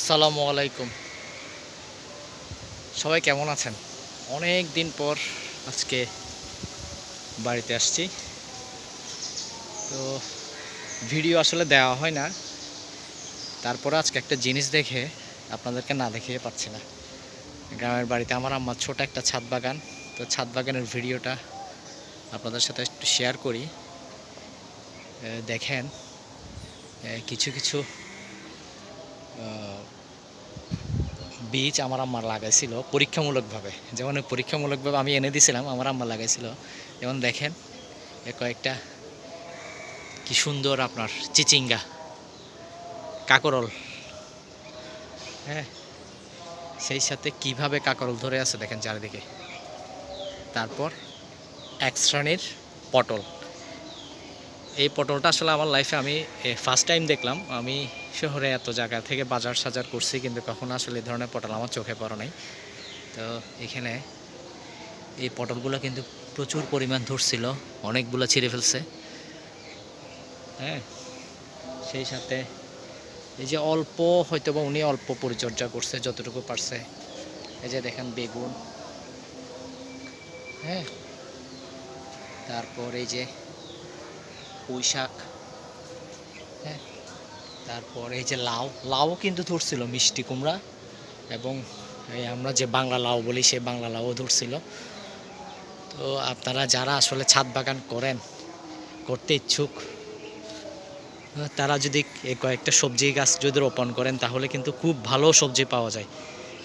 আসসালামু আলাইকুম। সবাই কেমন আছেন? অনেক দিন পর আজকে বাড়িতে আসছি। তো ভিডিও আসলে দেওয়া হয় না। তারপরে আজকে একটা জিনিস দেখে আপনাদেরকে না দেখিয়ে পাচ্ছি না। গ্রামের বাড়িতে আমার আম্মার ছোট একটা ছাদ বাগান। তো ছাদ বাগানের ভিডিওটা আপনাদের সাথে একটু শেয়ার করি। দেখেন। কিছু কিছু বীজ আমার আম্মা লাগাইছিল পরীক্ষামূলকভাবে। যেমন পরীক্ষামূলকভাবে আমি এনে দিয়েছিলাম আমার আম্মা লাগাইছিল। যেমন দেখেন কয়েকটা কি সুন্দর আপনার চিচিঙ্গা, কাকরল। হ্যাঁ সেই সাথে কীভাবে কাকরল ধরে আছে দেখেন চারিদিকে। তারপর এক শ্রেণির পটল। এই পটলটা আসলে আমার লাইফে আমি ফার্স্ট টাইম দেখলাম। আমি শহরে এত জায়গা থেকে বাজার সাজার করছি, কিন্তু কখনো আসলে এই ধরনের পটল আমার চোখে পড়ে নাই। তো এখানে এই পটলগুলো কিন্তু প্রচুর পরিমাণ ধরছিল, অনেকগুলো ছিঁড়ে ফেলছে। হ্যাঁ সেই সাথে এই যে অল্প হয়তো বা উনি অল্প পরিচর্যা করছে, যতটুকু পারছে। এই যে দেখেন বেগুন। হ্যাঁ তারপর এই যে পুঁই হ্যাঁ তারপর এই যে লাউ লাউ কিন্তু ধরছিল মিষ্টি কুমড়া এবং এই আমরা যে বাংলা লাউ বলি সে বাংলা লাউও ধরছিল। তো আপনারা যারা আসলে ছাদ বাগান করেন, করতে ইচ্ছুক তারা যদি কয়েকটা সবজি গাছ যদি রোপণ করেন, তাহলে কিন্তু খুব ভালো সবজি পাওয়া যায়।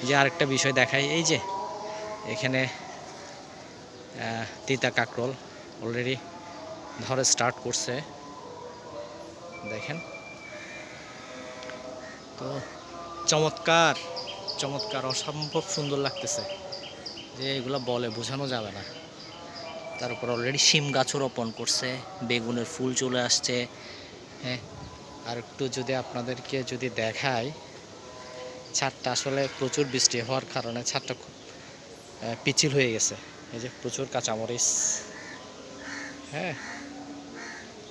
যে আরেকটা বিষয় দেখায় এই যে এখানে তিতা কাকরোল অলরেডি ধরে স্টার্ট করছে। দেখেন। তো চমৎকার চমৎকার অসম্ভব সুন্দর লাগতেছে। যে এগুলো বলে বোঝানো যাবে না। তারপর অলরেডি শিম গাছও রোপণ করছে বেগুনের ফুল চলে আসছে। হ্যাঁ আর একটু যদি আপনাদেরকে যদি দেখাই ছাদটা আসলে প্রচুর বৃষ্টি হওয়ার কারণে ছাদটা খুব আহ, পিচ্ছিল হয়ে গেছে। এই যে প্রচুর কাঁচামরিচ। হ্যাঁ।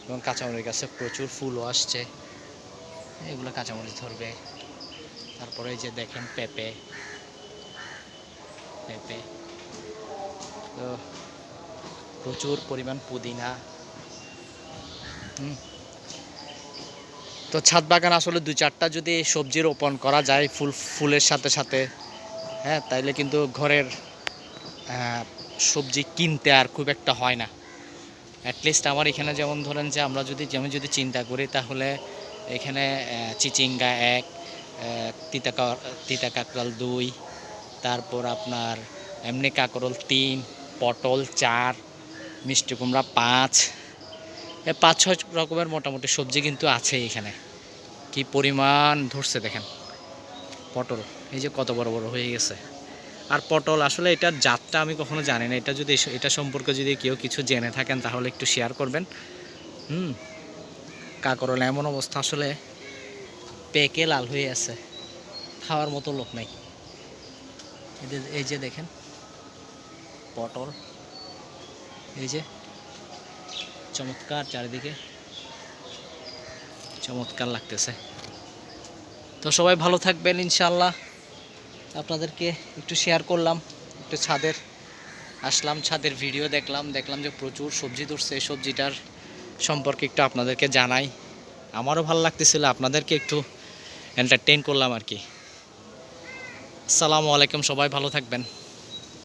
এবং কাঁচামরিচ গাছে প্রচুর ফুলও আসছে। এগুলো কাঁচামরিচ ধরবে। তারপরে এই যে দেখেন পেঁপে। পেঁপে। তো প্রচুর পরিমাণ পুদিনা। তো ছাদ বাগান আসলে দুই চারটা যদি সবজি রোপণ করা যায় ফুল, ফুলের সাথে সাথে হ্যাঁ তাইলে কিন্তু ঘরের সবজি কিনতে আর খুব একটা হয় না। অ্যাটলিস্ট আমার এখানে যেমন ধরেন যে আমরা যদি আমি যদি চিন্তা করি তাহলে এখানে চিচিঙ্গা এক তিতা তিতা কাকরাল দুই, তারপর আপনার এমনি কাকরল তিন, পটল চার, মিষ্টি কুমড়া পাঁচ পাঁচ, ছয় রকমের মোটামুটি সবজি কিন্তু আছে এখানে। কি পরিমাণ ধরছে দেখেন। পটল, এই যে কত বড় বড় হয়ে গেছে। আর পটল, আসলে এটার জাতটা আমি কখনো জানি না। এটা যদি এটা সম্পর্কে যদি কেউ কিছু জেনে থাকেন, তাহলে একটু শেয়ার করবেন। হুম, কাকরল এমন অবস্থা আসলে। পেকে লাল হয়ে আছে। খাওয়ার মতো লোক নাই। এই যে- দেখেন। পটল। এই যে, চমৎকার চারিদিকে। চমৎকার লাগতেছে। তো সবাই ভালো থাকবেন ইনশাল্লাহ আপনাদেরকে একটু শেয়ার করলাম, একটু ছাদের, আসলাম, ছাদের ভিডিও দেখলাম দেখলাম যে প্রচুর সবজি ধরছে। সবজিটার সম্পর্কে একটু আপনাদেরকে জানাই। আমারও ভালো লাগতেছিল, আপনাদেরকে একটু এন্টারটেইন করলাম আর কি। আসসালামু আলাইকুম, সবাই ভালো থাকবেন।